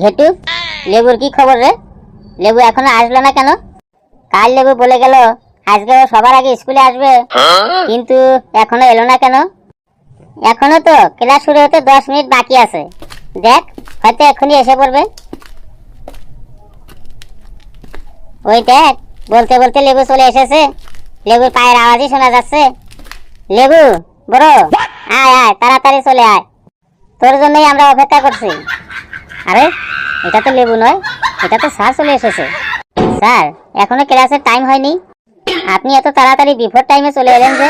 ঘেটু লেবুর কি খবর রে? লেবু এখনও আসলো না কেন? কাল লেবু বলে গেল, আজকে সবার আগে স্কুলে আসবে। কিন্তু এখনও এলো না কেন? এখনও তো ক্লাস শুরু হতে দশ মিনিট বাকি আছে। দেখ, হয়তো এখনই এসে পড়বে। ওই দেখ, বলতে বলতে লেবু চলে এসেছে। লেবুর পায়ের আওয়াজই শোনা যাচ্ছে। লেবু, বড়, আয় আয়, তাড়াতাড়ি চলে আয়। তোর জন্যই আমরা অপেক্ষা করছি। আরে এটা তো লেবু নয় এটা তো স্যার চলে এসেছে। স্যার এখনও ক্লাসের টাইম হয়নি। আপনি এত তাড়াতাড়ি বিফোর টাইমে চলে এলেন যে।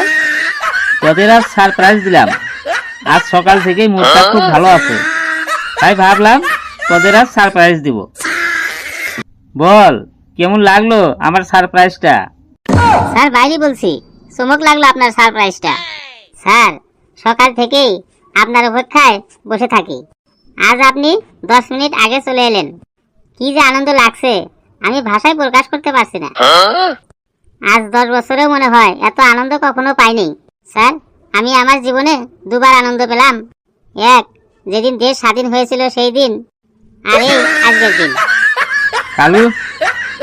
তোদের আজ সারপ্রাইজ দিলাম। আজ সকাল থেকেই মুডটা খুব ভালো আছে। তাই ভাবলাম তোদের আজ সারপ্রাইজ দিব। বল কেমন লাগল আমার সারপ্রাইজটা স্যার বাইরে বলছি চমক লাগল আপনার সারপ্রাইজটা স্যার সকাল থেকেই আপনার অপেক্ষায় বসে থাকি। আজ আপনি দশ মিনিট আগে চলে এলেন। কি যে আনন্দ লাগছে আমি ভাষায় প্রকাশ করতে পারছি না। আজ দশ বছরেও মনে হয় এত আনন্দ কখনো পাইনি। স্যার আমি আমার জীবনে দুবার আনন্দ পেলাম। এক যেদিন দেশ স্বাধীন হয়েছিল সেই দিন আর এই আজকের দিন। কালু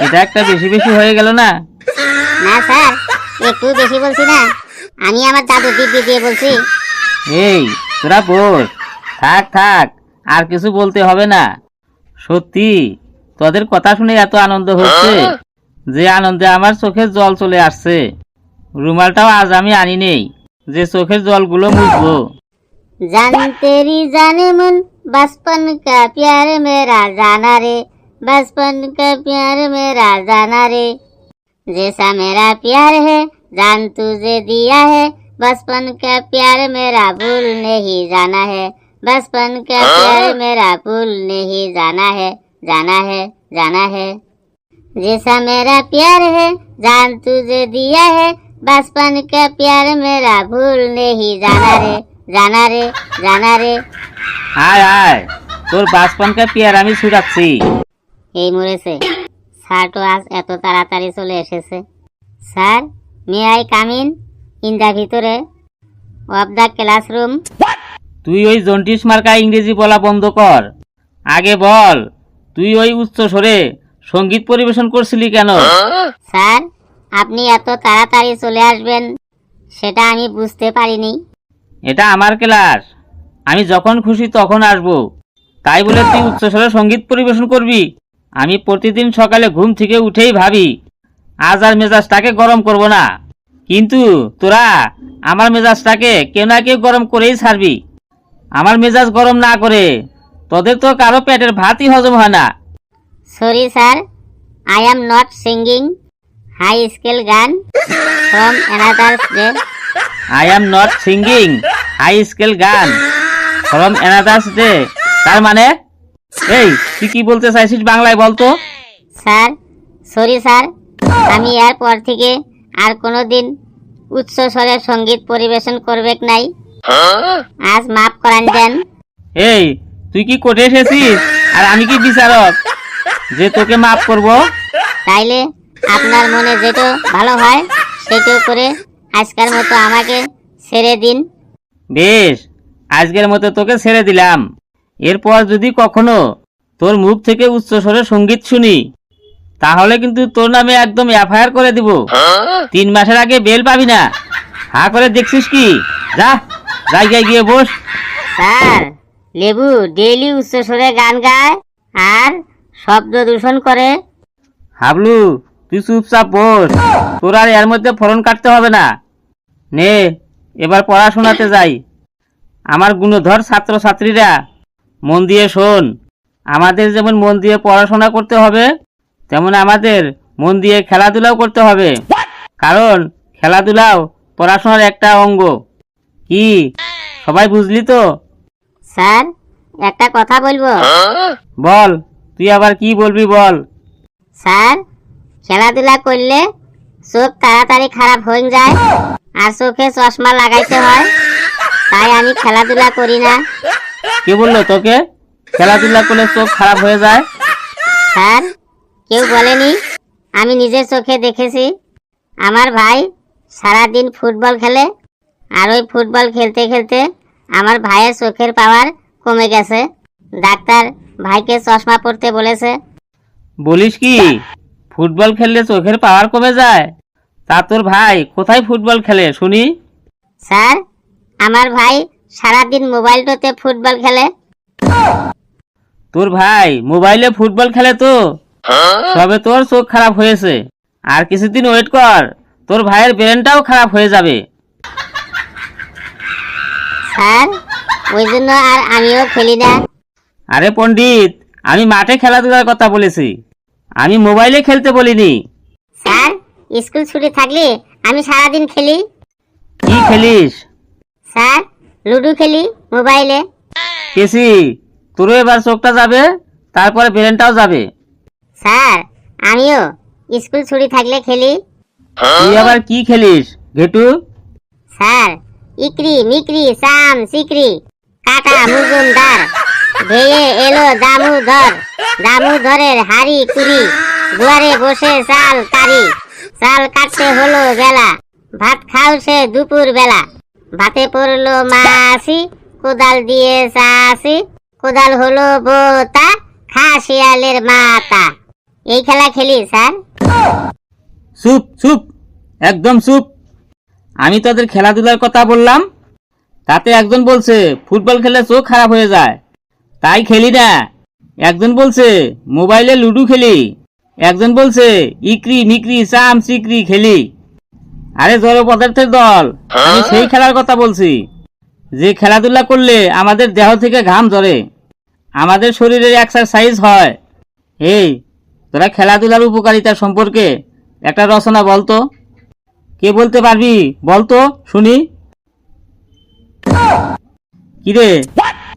এটা একটা বেশি বেশি হয়ে গেল না? না স্যার একটু বেশি বলছি না। আমি আমার দাদু দিব্যি দিয়ে বলছি। এই তোরা বস। থাক থাক। আর কিছু বলতে হবে না সত্যি তোদের কথা শুনে এত আনন্দ হচ্ছে যে আনন্দে আমার চোখের জল চলে আসছে রুমালটাও আজ আমি আনি নেই যে চোখের জলগুলো মুছবো जान तेरी जाने मन बचपन का प्यार मेरा जाना रे बचपन का प्यार मेरा जाना रे जैसा मेरा प्यार है जान तुझे दिया है बचपन का प्यार मेरा भूल नहीं जाना है बचपन का प्यार मेरा भूल नहीं जाना है जाना है जाना है जैसा मेरा प्यार है जान तुझे दिया है बचपन का प्यार मेरा भूल नहीं जाना रे जाना रे जाना रे আয় আয় তোর বাসপনকে পেয়ার আমি ছুটাচ্ছি এই মরেছে স্যারটো আজ এত তাড়াতাড়ি চলে এসেছে sir may I come in in the ভিতরে অফ দ্য ক্লাসরুম তুই ওই জন্টিস মার্কা ইংরেজি বলা বন্ধ কর। আগে বল তুই ওই উচ্চ স্বরে সংগীত পরিবেশন করছিলি কেন? স্যার আপনি এত তাড়াতাড়ি চলে আসবেন সেটা আমি বুঝতে পারিনি। এটা আমার ক্লাস। আমি যখন খুশি তখন আসব। তাই বলে তুই উচ্চস্বরে সংগীত পরিবেশন করবি? আমি প্রতিদিন সকালে ঘুম থেকে উঠেই ভাবি আজ আর মেজাজটাকে গরম করব না। কিন্তু তোরা আমার মেজাজটাকে কেউ না কেউ গরম করেই ছাড়বি। আমার মেজাজ গরম না করে। তোদের তো কারও পেটের ভাতই হজম হয় না। Sorry sir I am not singing high scale গান from another day I am not singing high scale গান ফ্রম অ্যানাদার্স ডে তার মানে? এই তুই কি বলতে চাইছিস বাংলায় বলতো স্যার সরি স্যার আমি এর পর থেকে আর কোনো দিন উচ্চ স্বরে সংগীত পরিবেশন করবেক নাই। আজ মাফ করান দেন। এই তুই কি কোর্টে এসেছিস? আর আমি কি বিচারক? যে তোকে মাফ করব। তাইলে আপনার মনে যেটা ভালো হয় সেটা করে আজকের মতো আমাকে ছেড়ে দিন। বেশ আজকের মতো তোকে ছেড়ে দিলাম। এরপর যদি কখনো তোর মুখ থেকে উচ্চস্বরে সংগীত শুনি তাহলে কিন্তু তোর নামে একদম এফআইআর করে দিব। তিন মাসের আগে বেল পাবি না। হা করে দেখছিস কি? যা। জায়গায় গিয়ে বস। স্যার লেবু ডেইলি উচ্চ স্বরে গান গায় আর শব্দ দূষণ করে। হাবলু তুই চুপচাপ বস। তোর আর এর মধ্যে ফলন কাটতে হবে না। নে এবার পড়াশোনাতে যাই। আমার গুণধর ছাত্রছাত্রীরা মন দিয়ে শোন। আমাদের যেমন মন দিয়ে পড়াশোনা করতে হবে তেমন আমাদের মন দিয়ে খেলাধুলাও করতে হবে। কারণ খেলাধুলাও পড়াশোনার একটা অঙ্গ। কি? সবাই বুঝলি তো? স্যার একটা কথা বলব। বল তুই আবার কি বলবি বল? স্যার খেলাধুলা করলে চোখ তাড়াতাড়ি খারাপ হয়ে যায় আর চোখে চশমা লাগাইতে হয়। তাই আমি খেলাধুলা করি না। কে বলল তোকে? খেলাধুলা করলে চোখ খারাপ হয়ে যায়? স্যার কেউ বলেনি আমি নিজের চোখে দেখেছি। আমার ভাই সারাদিন ফুটবল খেলে আর ওই ফুটবল খেলতে খেলতে আমার ভাইয়ের চোখের পাওয়ার কমে গেছে। ডাক্তার ভাইকে চশমা পরতে বলেছে। বলিস কি? ফুটবল খেললে চোখের পাওয়ার কমে যায়? তা তোর ভাই কোথায় ফুটবল খেলে শুনি? স্যার আমার ভাই সারাদিন মোবাইলটাতে ফুটবল খেলে। তোর ভাই মোবাইলে ফুটবল খেলে তো। তবে তোর চোখ খারাপ হয়েছে। আর কিছুদিন ওয়েট কর তোর ভাইয়ের ব্রেনটাও খারাপ হয়ে যাবে। স্যার ওই জন্য আর আমিও খেলি না। আরে পণ্ডিত আমি মাঠে খেলাধুলার কথা বলেছি। আমি মোবাইলে খেলতে বলিনি। স্যার স্কুল ছুটি থাকলে আমি সারাদিন খেলি। কি খেলিস? স্যার লুডো খেলি মোবাইলে। কেসি তোরও এবার চোখটা যাবে তারপরে ব্রেনটাও যাবে। স্যার আমিও স্কুল ছুটি থাকলে খেলি। তুই আবার কি খেলিস ঘেটু? স্যার ইকরি, মিকরি, সাম, সিকরি। কাটা মুজুমদার ভেয়ে এলো দামুধর দামুধরের হাড়ি কুড়ি, দুয়ারে বসে চাল কারি চাল কাটতে হলো বেলা, ভাত খাও সে দুপুর বেলা। ভাতে পড়ল মাসি, কোদাল দিয়ে চাষি। কোদাল হলো বোতা খা শিয়ালের মাতা। এই খেলা খেলি, স্যার। চুপ চুপ, একদম চুপ। আমি তোদের খেলাধুলার কথা বললাম। তাতে একজন বলছে, ফুটবল খেলে চোখ খারাপ হয়ে যায়। তাই খেলি না। একজন বলছে, মোবাইলে লুডু খেলি। একজন বলছে, ইকরি, মিকরি, চাম, চিকরি খেলি। আরে জড় পদার্থের দল, আমি সেই খেলার কথা বলছি। যে খেলাধুলা করলে আমাদের দেহ থেকে ঘাম ঝরে, আমাদের শরীরের এক্সারসাইজ হয়। এই, তোরা খেলাধুলার উপকারিতা সম্পর্কে একটা রচনা বলতো কে বলতে পারবি? বলতো শুনি। কিরে?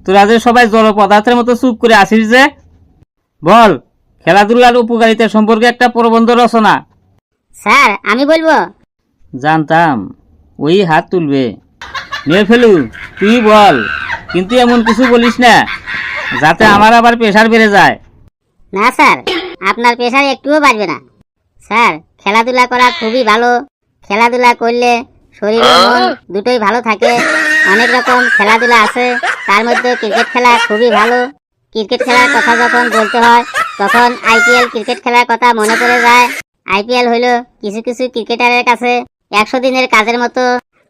তোরা যে সবাই জড় পদার্থের মতো চুপ করে আসিস যে? বল খেলাধুলার উপকারিতা সম্পর্কে একটা প্রবন্ধ রচনা। স্যার আমি বলব। জানতাম ওই হাত তুলবে। নিয়ে ফেলু তুই বল কিন্তু এমন কিছু বলিস না যাতে আমার আবার প্রেশার বেড়ে যায়। না স্যার আপনার প্রেশার একটুও বাড়বে না। স্যার খেলাধুলা করা খুবই ভালো। খেলাধুলা করলে শরীর মন দুটোই ভালো থাকে। অনেক রকম খেলাধুলা আছে। তার মধ্যে ক্রিকেট খেলা খুবই ভালো। ক্রিকেট খেলার কথা যখন বলতে হয় তখন আইপিএল ক্রিকেট খেলার কথা মনে পড়ে যায়। আইপিএল হলো কিছু কিছু ক্রিকেটারের কাছে একশো দিনের কাজের মতো।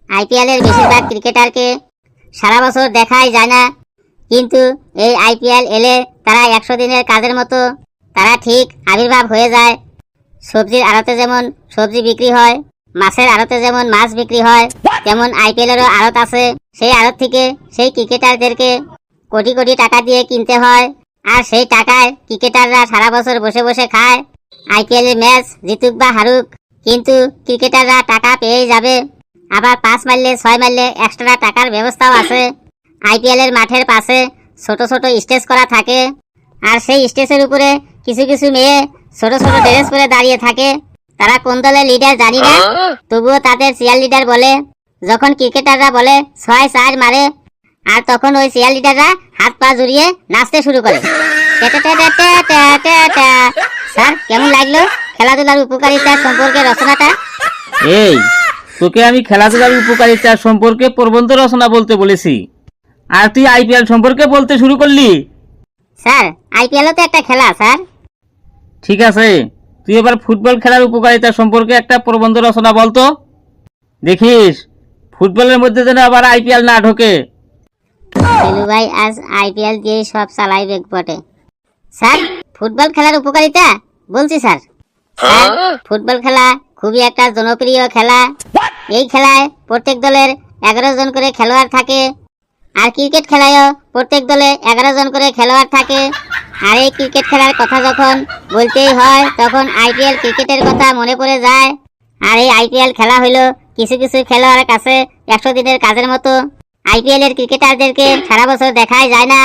আইপিএল এর বেশিরভাগ ক্রিকেটারকে সারা বছর দেখাই যায় না। কিন্তু এই আইপিএল এলে তারা একশো দিনের কাজের মতো তারা ঠিক আবির্ভাব হয়ে যায়। সবজির আড়তে যেমন সবজি বিক্রি হয় মাছের আড়তে যেমন মাছ বিক্রি হয়, তেমন আইপিএলেরও আড়ত আছে। সেই আড়ত থেকে সেই ক্রিকেটারদেরকে কোটি কোটি টাকা দিয়ে কিনতে হয়। আর সেই টাকায় ক্রিকেটাররা সারা বছর বসে বসে খায়। আইপিএল এর ম্যাচ জিতুক বা হারুক, কিন্তু ক্রিকেটাররা টাকা পেয়েই যাবে। আবার পাঁচ মারলে, ছয় মারলে এক্সট্রা টাকার ব্যবস্থাও আছে। আইপিএল এর মাঠের পাশে ছোট ছোট স্টেজ করা থাকে। আর সেই স্টেজের উপরে কিছু কিছু মেয়ে ছোট ছোট ড্রেস পরে দাঁড়িয়ে থাকে। তারা কোন দলের লিডার জানি না। তবুও তাদের চেয়ার লিডার বলে। যখন ক্রিকেটাররা বলে ছয় চার মারে আর তখন ওই চেয়ার লিডাররা হাত পা জুড়িয়ে নাচতে শুরু করে। স্যার কেমন লাগল খেলাধুলার উপকারিতা সম্পর্কে রচনাটা? এই তোকে আমি খেলাধুলার উপকারিতা সম্পর্কে প্রবন্ধ রচনা বলতে বলেছি। আর তুই আইপিএল সম্পর্কে বলতে শুরু করলি? স্যার আইপিএলও তো একটা খেলা স্যার। ঠিক আছে। তুই এবার ফুটবল খেলার উপকারিতা সম্পর্কে একটা প্রবন্ধ রচনা বলতো দেখিস, ফুটবলের মধ্যে যেন আবার আইপিএল না ঢোকে। ভাই, আজ আইপিএল দিয়ে সব চালাইবে বটে। স্যার, ফুটবল খেলার উপকারিতা? বলছি স্যার। স্যার, ফুটবল খেলা খুবই একটা জনপ্রিয় খেলা। এই খেলায় প্রত্যেক দলের এগারো জন করে খেলোয়াড় থাকে। আর ক্রিকেট খেলায়ও প্রত্যেক দলে এগারো জন করে খেলোয়াড় থাকে। আর এই ক্রিকেট খেলার কথা যখন বলতেই হয়, তখন আইপিএল ক্রিকেটের কথা মনে পড়ে যায়। আর এই আইপিএল খেলা হলো কিছু কিছু খেলোয়াড়ের কাছে একশো দিনের কাজের মতো। আইপিএল এর ক্রিকেটারদেরকে সারা বছর দেখাই যায় না।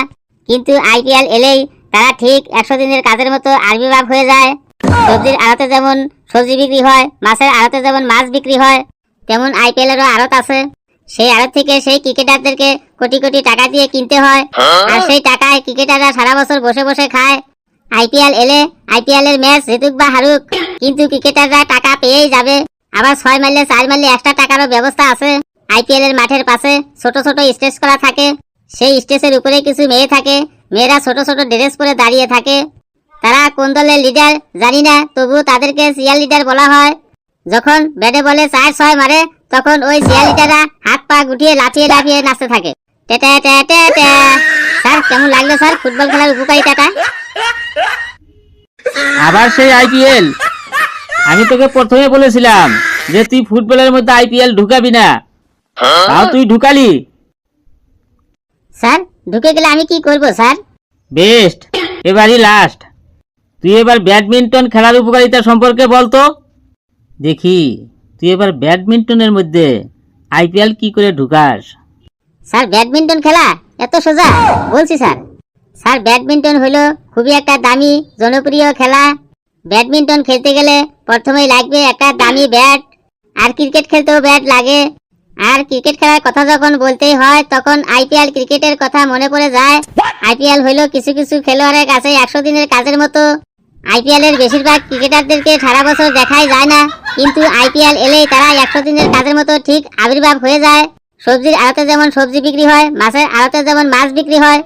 কিন্তু আইপিএল এলেই তারা ঠিক একশো দিনের কাজের মতো আবির্ভাব হয়ে যায়। সবজির আড়তে যেমন সবজি বিক্রি হয়, মাছের আড়তে যেমন মাছ বিক্রি হয়, তেমন আইপিএল এরও আড়ত আছে। সেই আড়ত থেকে সেই ক্রিকেটারদেরকে কোটি কোটি টাকা দিয়ে কিনতে হয়। আর সেই টাকায় ক্রিকেটাররা সারা বছর বসে বসে খায়। আইপিএল এলে আইপিএল এর ম্যাচ জিতুক বা হারুক কিন্তু ক্রিকেটাররা টাকা পেয়েই যাবে। আবার ছয় মারলে চার মারলে এক্সট্রা টাকারও ব্যবস্থা আছে। আইপিএল এর মাঠের পাশে ছোট ছোট স্টেজ করা থাকে। সেই স্টেজের উপরে কিছু মেয়ে থাকে। মেয়েরা ছোট ছোট ড্রেস পরে দাঁড়িয়ে থাকে। তারা কোন দলের লিডার জানি না তবু তাদেরকে সিয়ার লিডার বলা হয়। যখন ব্যাটে বলে চার ছয় মারে তখন ওই লিডাররা হাত পা গুটিয়ে লাফিয়ে লাফিয়ে নাচতে থাকে। টেটা টেটা টেটা। স্যার কেমন লাগল স্যার ফুটবল খেলার উপকারিতাটা? আবার সেই আইপিএল আমি তোকে প্রথমে বলেছিলাম যে তুই ফুটবলের মধ্যে আইপিএল ঢুকাবি না। তাও তুই ঢুকালি। স্যার ঢুকে গেলে আমি কি করব স্যার? বেস্ট এবারই লাস্ট তুই এবার ব্যাডমিন্টন খেলার উপকারিতা সম্পর্কে বলতো দেখি, তুই এবার ব্যাডমিন্টনের মধ্যে আইপিএল কি করে ঢুকাস? স্যার, ব্যাডমিন্টন খেলা এত সোজা, বলছি স্যার। স্যার, ব্যাডমিন্টন হলো খুবই একটা দামি, জনপ্রিয় খেলা। ব্যাডমিন্টন খেলতে গেলে প্রথমেই লাগবে একটা দামি ব্যাট। আর ক্রিকেট খেলতেও ব্যাট লাগে। আর ক্রিকেট খেলার কথা যখন বলতেই হয়, তখন আইপিএল ক্রিকেটের কথা মনে পড়ে যায়। আইপিএল হলো কিছু কিছু খেলোয়াড়ের কাছে একশো দিনের কাজের মতো। আইপিএল এর বেশিরভাগ ক্রিকেটারদেরকে সারা বছর দেখাই যায় না। কিন্তু আইপিএল এলেই তারা একশো দিনের কাজের মতো ঠিক আবির্ভাব হয়ে যায়। সবজির আড়তে যেমন সবজি বিক্রি হয় মাছের আড়তে যেমন মাছ বিক্রি হয়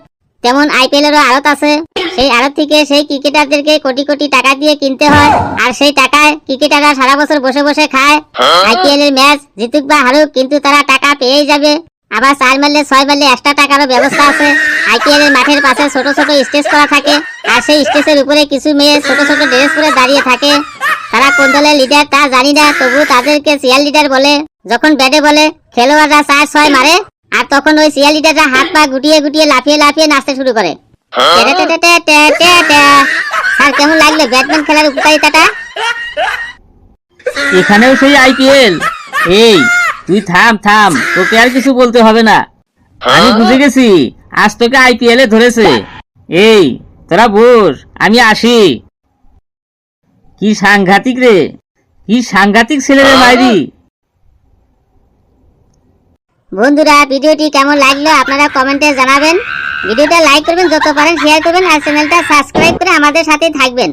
তেমন আইপিএল এরও আড়ত আছে। সেই আড়ত থেকে সেই ক্রিকেটারদেরকে কোটি কোটি টাকা দিয়ে কিনতে হয় আর সেই টাকায় ক্রিকেটাররা সারা বছর বসে বসে খায়। আইপিএল এর ম্যাচ জিতুক বা হারুক কিন্তু তারা টাকা পেয়েই যাবে। আবার চার মারলে, ছয় মারলে এক্সট্রা টাকারও ব্যবস্থা আছে। আইপিএল এর মাঠের পাশে ছোট ছোট স্টেজ করা থাকে। আর সেই স্টেজের উপরে কিছু মেয়ে ছোট ছোট ড্রেস পরে দাঁড়িয়ে থাকে। তারা কোন দলের লিডার তা জানি না, তবু তাদেরকে সিয়ার লিডার বলে। যখন ব্যাটে বলে, খেলোয়াড়রা চার ছয় মারে, আর তখন ওই সিয়ার লিডাররা হাত পা গুটিয়ে গুটিয়ে লাফিয়ে লাফিয়ে নাচতে শুরু করে। স্যার, কেমন লাগল ব্যাটম্যান খেলার উপকারিতাটা? এখানেও সেই আইপিএল? এই। তুই থাম থাম। তোকে আর কিছু বলতে হবে না। আমি বুঝে গেছি। আজ তোকে আইপিএল এ ধরেছে। এই তোরা বস আমি আসি। কি সাংঘাতিক রে। কি সাংঘাতিক ছেলে রে মাইরি। বন্ধুরা ভিডিওটি কেমন লাগল আপনারা কমেন্টে জানাবেন। ভিডিওটা লাইক করবেন যত পারেন শেয়ার করবেন আর চ্যানেলটা সাবস্ক্রাইব করে আমাদের সাথে থাকবেন।